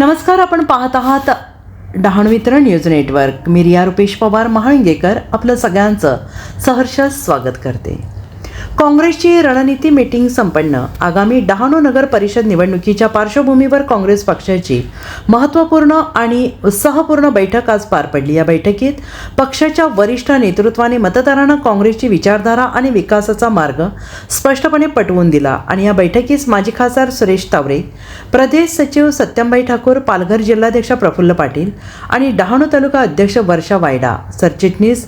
नमस्कार आपण पाहत आहात डहाणवित्र न्यूज नेटवर्क. मी रिया रुपेश पवार महाळंगेकर आपलं सगळ्यांचं सहर्ष स्वागत करते. काँग्रेसची रणनीती मीटिंग संपन्न. आगामी डहाणू नगर परिषद निवडणुकीच्या पार्श्वभूमीवर काँग्रेस पक्षाची महत्त्वपूर्ण आणि उत्साहपूर्ण बैठक आज पार पडली. या बैठकीत पक्षाच्या वरिष्ठ नेतृत्वाने मतदारांना काँग्रेसची विचारधारा आणि विकासाचा मार्ग स्पष्टपणे पटवून दिला आणि या बैठकीस माजी खासदार सुरेश तावरे प्रदेश सचिव सत्यंबाई ठाकूर पालघर जिल्हाध्यक्ष प्रफुल्ल पाटील आणि डहाणू तालुका अध्यक्ष वर्षा वायडा सरचिटणीस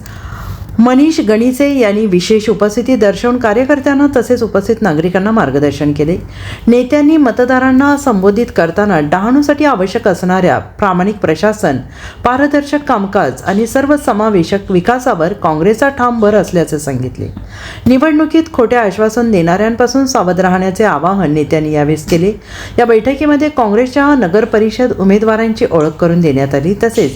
मनीष गणिसे यांनी विशेष उपस्थिती दर्शवून कार्यकर्त्यांना तसेच उपस्थित नागरिकांना मार्गदर्शन केले. नेत्यांनी मतदारांना संबोधित करताना डहाणूसाठी आवश्यक असणाऱ्या प्रामाणिक प्रशासन पारदर्शक कामकाज आणि सर्व समावेशक विकासावर काँग्रेसचा ठाम भर असल्याचे सांगितले. निवडणुकीत खोटे आश्वासन देणाऱ्यांपासून सावध राहण्याचे आवाहन नेत्यांनी यावेळेस केले. या बैठकीमध्ये काँग्रेसच्या नगर परिषद उमेदवारांची ओळख करून देण्यात आली. तसेच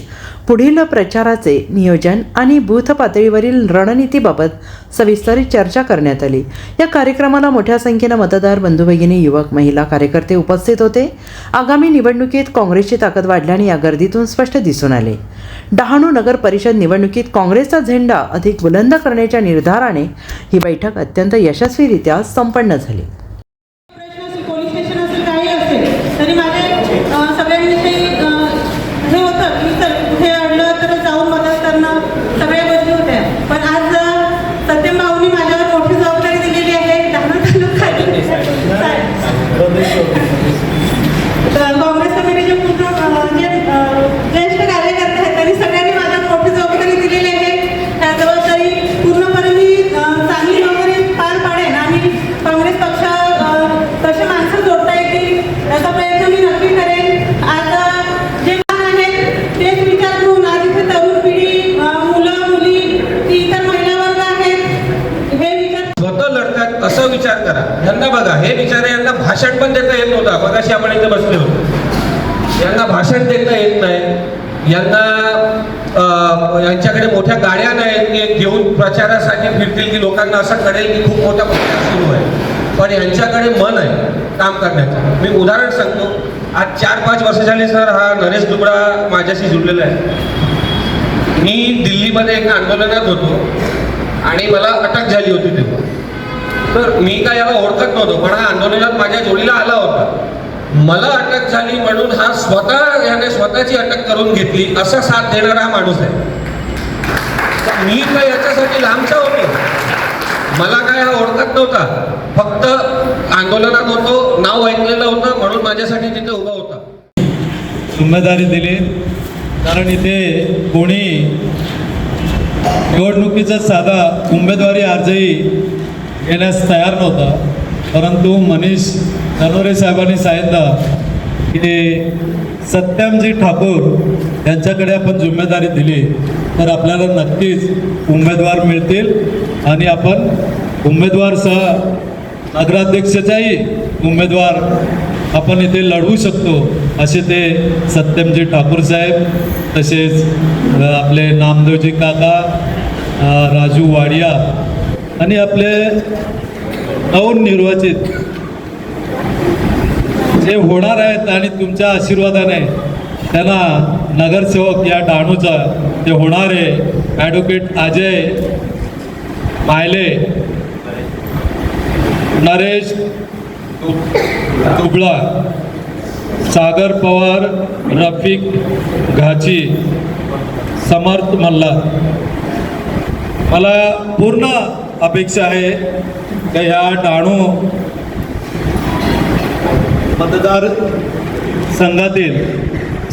पुढील प्रचाराचे नियोजन आणि बूथ पातळीवरील रणनीतीबाबत सविस्तर चर्चा करण्यात आली. या कार्यक्रमाला मोठ्या संख्येनं मतदार बंधू भगिनी युवक महिला कार्यकर्ते उपस्थित होते. आगामी निवडणुकीत काँग्रेसची ताकद वाढल्याने या गर्दीतून स्पष्ट दिसून आले. डहाणू नगर परिषद निवडणुकीत काँग्रेसचा झेंडा अधिक बुलंद करण्याच्या निर्धाराने ही बैठक अत्यंत यशस्वीरित्या संपन्न झाली प्रश्न असेल पोलीस स्टेशन असेल काही असेल तरी माझे अ, सगळ्यांविषयी अ, हे होतं की चल कुठे अडलं तर जाऊन मदत करणं सगळ्या गोष्टी होत्या पण आज अ, सत्यम भाऊनी माझ्यावर मोठी जबाबदारी दिलेली आहे डहाणू तालुका तर काँग्रेस कमिटीचे पूर्ण अ, जे अ, ज्येष्ठ कार्यकर्ते आहेत त्यांनी सगळ्यांनी माझ्यावर मोठी जबाबदारी दिलेली आहे त्या जबाबदारी पूर्णपणे मी अ, चांगली वगैरे पार पाडेन आणि काँग्रेस पक्ष अ, कसे माणसं जोडता येतील याचा प्रयत्न मी नक्की करेन आता जे लहान आहेत तेच विचार करून आज इथे तरुण पिढी अ, मुलं मुली की इतर महिला वर्ग आहेत हे विचार स्वतः लढतात असा विचार करा यांना बघा हे बिचारे यांना भाषण पण देता येत नव्हता मगाशी आपण इथे बसले. होतो यांना भाषण देता येत नाही. यांना यांच्याकडे मोठ्या गाड्या नाहीत की घेऊन प्रचारासाठी फिरतील की लोकांना असं कळेल की खूप मोठा प्रचार सुरू आहे. पण यांच्याकडे मन आहे काम करण्याचं. मी उदाहरण सांगतो. आज चार पाच वर्ष झाली सर हा नरेश दुबळा माझ्याशी जुळलेला आहे. मी दिल्लीमध्ये एका आंदोलनात होतो आणि मला अटक झाली होती तेव्हा. तर मी काय याला ओळखत नव्हतो पण हा आंदोलनात माझ्या जोडीला आला होता. मला अटक झाली म्हणून हा स्वतः याने स्वतःची अटक करून घेतली असा साथ देणारा हा माणूस आहे. तर मी तर याच्यासाठी लांबचा होतो. मला काय हा ओळखत नव्हता. फक्त आंदोलनात होतो नाव ऐकलेलं होतं म्हणून माझ्यासाठी तिथे उभा होता. जिम्मेदारी दिली. कारण इथे कोणी निवडणुकीचा साधा उमेदवारी अर्जही येण्यास तयार नव्हता. परंतु मनीष धनोरे साहेबांनी सांगितलं की सत्यमजी ठाकूर यांच्याकडे आपण जिम्मेदारी दिली तर आपल्याला नक्कीच उमेदवार मिळतील आणि आपण उमेदवारसह नगराध्यक्षाचाही उमेदवार आपण इथे लढवू शकतो असे ते सत्यमजी ठाकूर साहेब तसेच आपले नामदेवजी काका राजू वाडिया आणि आपले नवनिर्वाचित जे होणार आहेत आणि तुमच्या आशीर्वादाने त्यांना नगरसेवक या डहाणूचा ते होणारे ॲडव्होकेट अजय मायले नरेश दुबळा सागर पवार रफिक घाची समर्थ मल्ला. मला पूर्ण अपेक्षा आहे की ह्या डाणू मतदार संघातील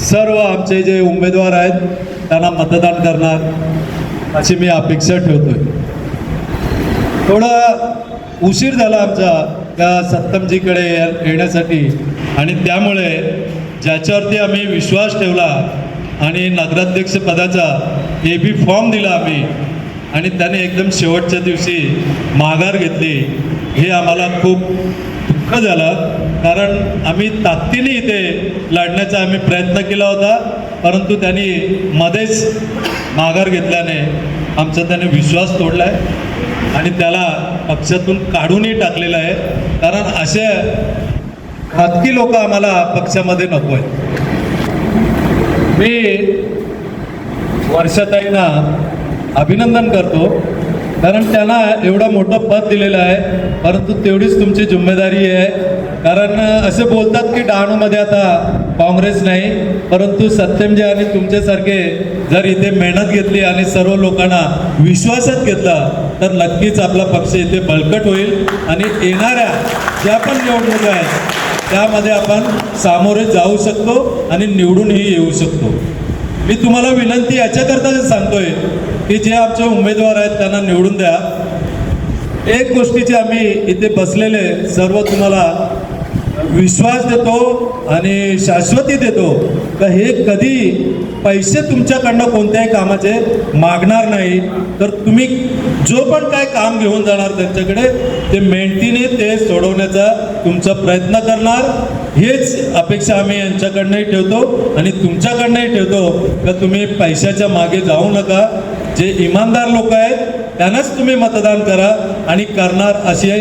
सर्व आमचे जे उमेदवार आहेत त्यांना मतदान करणार अशी मी अपेक्षा ठेवतोय. थोडा उशीर झाला आमचा त्या सत्तमजीकडे या- येण्यासाठी आणि त्यामुळे ज्याच्यावरती आम्ही विश्वास ठेवला आणि नगराध्यक्ष पदाचा ए बी फॉर्म दिला आम्ही आणि त्याने एकदम शेवटच्या दिवशी माघार घेतली हे आम्हाला खूप दुःख झालं कारण आम्ही ताकदीने इथे लढण्याचा आम्ही प्रयत्न केला होता परंतु त्यांनी मध्येच माघार घेतल्याने आमचा त्याने विश्वास तोडला आहे आणि त्याला पक्षातून काढूनही टाकलेलं आहे. कारण असे खाजगी लोक आम्हाला पक्षामध्ये नको आहेत. मी वर्षाताईंना अभिनंदन करतो. कारण त्यांना एवढं मोठं पद दिलेलं आहे परंतु तेवढीच तुमची जिम्मेदारी आहे. कारण असे बोलतात की डहाणूमध्ये आता काँग्रेस नाही परंतु सत्यमजी आणि तुमच्यासारखे जर इथे मेहनत घेतली आणि सर्व लोकांना विश्वासात घेतला तर नक्कीच आपला पक्ष इथे बळकट होईल. आणि येणाऱ्या ज्या पण निवडणुका आहेत त्यामध्ये आपण सामोरे जाऊ शकतो आणि निवडूनही येऊ शकतो. मी तुम्हाला विनंती याच्याकरता सांगतोय की जे आमचे उमेदवार आहेत त्यांना निवडून द्या. एक गोष्टीचे आम्ही इथे बसलेले सर्व तुम्हाला विश्वास देतो आणि शाश्वती देतो का हे कधी पैसे तुमच्याकडनं कोणत्याही कामाचे मागणार नाही. तर तुम्ही जो पण काय काम घेऊन जाणार त्यांच्याकडे ते मेहनतीने ते सोडवण्याचा तुमचा प्रयत्न करणार. हेच अपेक्षा आम्ही यांच्याकडनंही ठेवतो आणि तुमच्याकडनंही ठेवतो का तुम्ही पैशाच्या मागे जाऊ नका. जे इमानदार लोक आहेत त्यांनाच तुम्ही मतदान करा. आणि करणार असे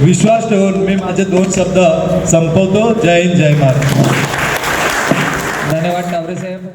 विश्वास ठेवून मी माझे दोन शब्द संपवतो. जय हिंद जय महाराज धन्यवाद टावरे साहेब.